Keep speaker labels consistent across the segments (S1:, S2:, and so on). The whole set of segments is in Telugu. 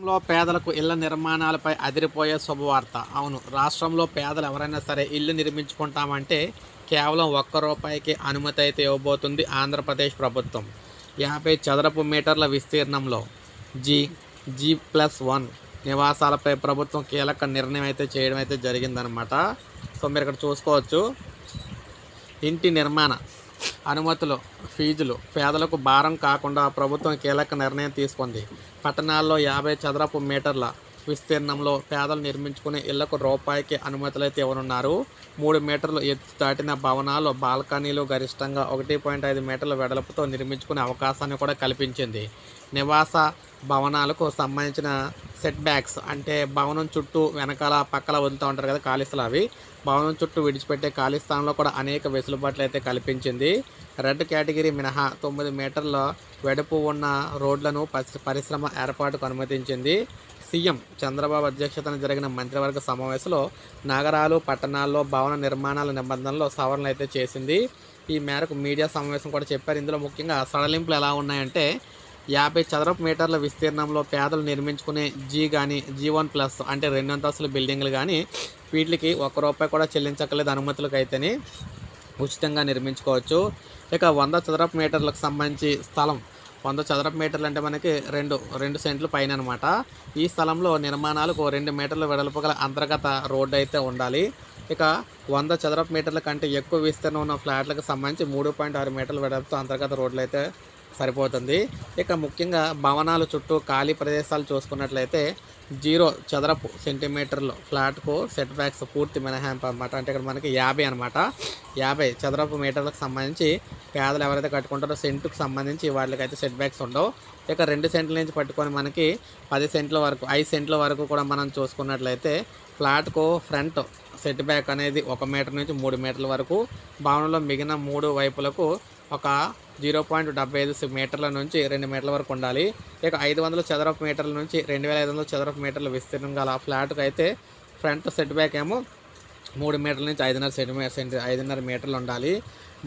S1: రాష్ట్రంలో పేదలకు ఇళ్ళ నిర్మాణాలపై అదిరిపోయే శుభవార్త. అవును రాష్ట్రంలో పేదలు ఎవరైనా సరే ఇల్లు నిర్మించుకుంటామంటే కేవలం ఒక్క రూపాయికి అనుమతి అయితే ఇవ్వబోతుంది ఆంధ్రప్రదేశ్ ప్రభుత్వం. యాభై చదరపు మీటర్ల విస్తీర్ణంలో జీ జీ ప్లస్ వన్ నివాసాలపై ప్రభుత్వం కీలక నిర్ణయం అయితే చేయడం అయితే జరిగిందనమాట సో మీరు ఇక్కడ చూసుకోవచ్చు. ఇంటి నిర్మాణ అనుమతులు ఫీజులు పేదలకు భారం కాకుండా ప్రభుత్వం కీలక నిర్ణయం తీసుకుంది. పట్టణాల్లో యాభై చదరపు మీటర్ల విస్తీర్ణంలో పేదలు నిర్మించుకునే ఇళ్ళకు రూపాయికి అనుమతులైతే ఇవ్వనున్నారు. మూడు మీటర్లు ఎత్తు దాటిన భవనాలు బాల్కనీలు గరిష్టంగా ఒకటి పాయింట్ ఐదు మీటర్ల వెడల్పుతో నిర్మించుకునే అవకాశాన్ని కూడా కల్పించింది. నివాస భవనాలకు సంబంధించిన సెట్ బ్యాక్స్ అంటే భవనం చుట్టూ వెనకాల పక్కల వదులుతూ ఉంటారు కదా ఖాళీ స్థలం అవి. భవనం చుట్టూ విడిచిపెట్టే ఖాళీ స్థానంలో కూడా అనేక వెసులుబాట్లు అయితే కల్పించింది. రెడ్ కేటగిరీ మినహా తొమ్మిది మీటర్ల వెడపు ఉన్న రోడ్లను పరిశ్రమ ఏర్పాటుకు అనుమతించింది. సీఎం చంద్రబాబు అధ్యక్షతన జరిగిన మంత్రివర్గ సమావేశంలో నగరాలు పట్టణాల్లో భవన నిర్మాణాల నిబంధనల్లో సవరణలు అయితే చేసింది. ఈ మేరకు మీడియా సమావేశం కూడా చెప్పారు. ఇందులో ముఖ్యంగా సడలింపులు ఎలా ఉన్నాయంటే యాభై చదరపు మీటర్ల విస్తీర్ణంలో పేదలు నిర్మించుకునే జీ కానీ జీ వన్ ప్లస్ అంటే రెండు అంతస్తుల బిల్డింగ్లు కానీ వీటికి ఒక్క రూపాయి కూడా చెల్లించక్కలేదు అనుమతులకు అయితేనే ఉచితంగా నిర్మించుకోవచ్చు. ఇక వంద చదరపు మీటర్లకు సంబంధించి స్థలం. వంద చదరపు మీటర్లు అంటే మనకి రెండు రెండు సెంట్లు పైన అనమాట ఈ స్థలంలో నిర్మాణాలకు రెండు మీటర్ల వెడల్పు గల అంతర్గత రోడ్డు అయితే ఉండాలి. ఇక వంద చదరపు మీటర్ల కంటే ఎక్కువ విస్తీర్ణం ఉన్న ఫ్లాట్లకు సంబంధించి మూడు పాయింట్ ఆరు మీటర్ల వెడల్పుతో అంతర్గత రోడ్లు అయితే సరిపోతుంది. ఇక ముఖ్యంగా భవనాలు చుట్టూ ఖాళీ ప్రదేశాలు చూసుకున్నట్లయితే జీరో చదరపు సెంటీమీటర్లు ఫ్లాట్కు సెట్ బ్యాక్స్ పూర్తి మినహాయింపు అనమాట అంటే ఇక్కడ మనకి యాభై అనమాట యాభై చదరపు మీటర్లకు సంబంధించి పేదలు ఎవరైతే కట్టుకుంటారో సెంటుకు సంబంధించి వాటికైతే సెట్ బ్యాక్స్ ఉండవు. ఇక రెండు సెంట్ల నుంచి పట్టుకొని మనకి పది సెంట్ల వరకు ఐదు సెంట్ల వరకు కూడా మనం చూసుకున్నట్లయితే ఫ్లాట్కు ఫ్రంట్ సెట్ బ్యాక్ అనేది ఒక మీటర్ నుంచి మూడు మీటర్ల వరకు భవనంలో మిగిలిన మూడు వైపులకు ఒక జీరో పాయింట్ డెబ్బై ఐదు మీటర్ల నుంచి రెండు మీటర్ల వరకు ఉండాలి. ఇక ఐదు వందల చదరపు మీటర్ల నుంచి రెండు వేల ఐదు వందల చదరపు మీటర్ల విస్తీర్ణం గల ఫ్లాట్కి అయితే ఫ్రంట్ సెట్ బ్యాక్ ఏమో మూడు మీటర్ల నుంచి ఐదున్నర సెంటీమీటర్ సెంటీ ఐదున్నర మీటర్లు ఉండాలి.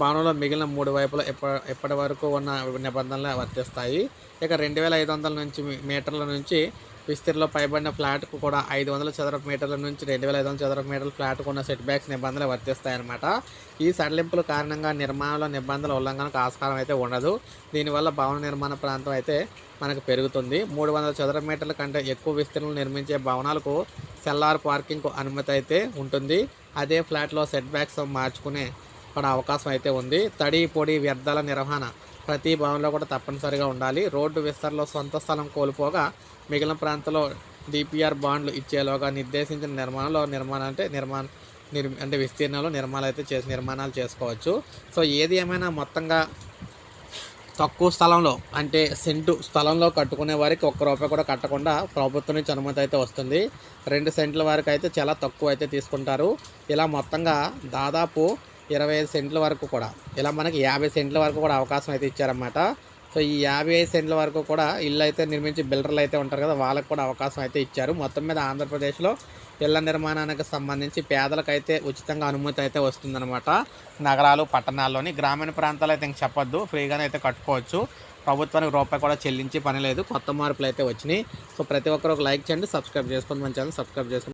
S1: భవనంలో మిగిలిన మూడు వైపులా ఎప్ప ఎప్పటి వరకు ఉన్న నిబంధనలు వర్తిస్తాయి. ఇక రెండు వేల ఐదు వందల నుంచి మీటర్ల నుంచి విస్తీర్ణంలో పైబడిన ఫ్లాట్కు కూడా ఐదు వందల చదరపు మీటర్ల నుంచి రెండు వేల ఐదు వందల చదరపు మీటర్ల ఫ్లాట్కు ఉన్న సెట్ బ్యాక్స్ నిబంధనలు వర్తిస్తాయన్నమాట. ఈ సడలింపుల కారణంగా నిర్మాణంలో నిబంధనల ఉల్లంఘనకు ఆస్కారం అయితే ఉండదు. దీనివల్ల భవన నిర్మాణ ప్రాంతం అయితే మనకు పెరుగుతుంది. మూడు వందల చదరపు మీటర్ల కంటే ఎక్కువ విస్తీర్ణం నిర్మించే భవనాలకు సెల్లార్ పార్కింగ్కు అనుమతి అయితే ఉంటుంది. అదే ఫ్లాట్లో సెట్ బ్యాక్స్ మార్చుకునే కూడా అవకాశం అయితే ఉంది. తడి పొడి వ్యర్థాల నిర్వహణ ప్రతి భవనంలో కూడా తప్పనిసరిగా ఉండాలి. రోడ్డు విస్తరణలో సొంత స్థలం కోల్పోగా మిగిలిన ప్రాంతంలో డిపిఆర్ బాండ్లు ఇచ్చేలోగా నిర్దేశించిన నిర్మాణంలో నిర్మాణం అంటే నిర్మాణ నిర్ అంటే విస్తీర్ణంలో నిర్మాణాలు అయితే చేసి నిర్మాణాలు చేసుకోవచ్చు. సో ఏది ఏమైనా మొత్తంగా తక్కువ స్థలంలో అంటే సెంటు స్థలంలో కట్టుకునే వారికి ఒక్క రూపాయి కూడా కట్టకుండా ప్రభుత్వం నుంచి అనుమతి అయితే వస్తుంది. రెండు సెంట్ల వరకు అయితే చాలా తక్కువ అయితే తీసుకుంటారు. ఇలా మొత్తంగా దాదాపు ఇరవై ఐదు సెంట్ల వరకు కూడా ఇలా మనకి యాభై సెంట్ల వరకు కూడా అవకాశం అయితే ఇచ్చారన్నమాట. సో ఈ యాభై ఐదు సెంట్ల వరకు కూడా ఇల్లు అయితే నిర్మించి బిల్డర్లు అయితే ఉంటారు కదా వాళ్ళకు కూడా అవకాశం అయితే ఇచ్చారు. మొత్తం మీద ఆంధ్రప్రదేశ్లో ఇళ్ళ నిర్మాణానికి సంబంధించి పేదలకైతే ఉచితంగా అనుమతి అయితే వస్తుందన్నమాట. నగరాలు పట్టణాల్లోని గ్రామీణ ప్రాంతాలు అయితే ఇంక చెప్పొద్దు. ఫ్రీగానే అయితే కట్టుకోవచ్చు. ప్రభుత్వానికి రూపాయి కూడా చెల్లించి పని లేదు. కొత్త మార్పులు అయితే వచ్చినాయి. సో ప్రతి ఒక్కరు ఒక లైక్ చేయండి సబ్స్క్రైబ్ చేసుకోండి. మన ఛానల్ సబ్స్క్రైబ్ చేసుకోండి.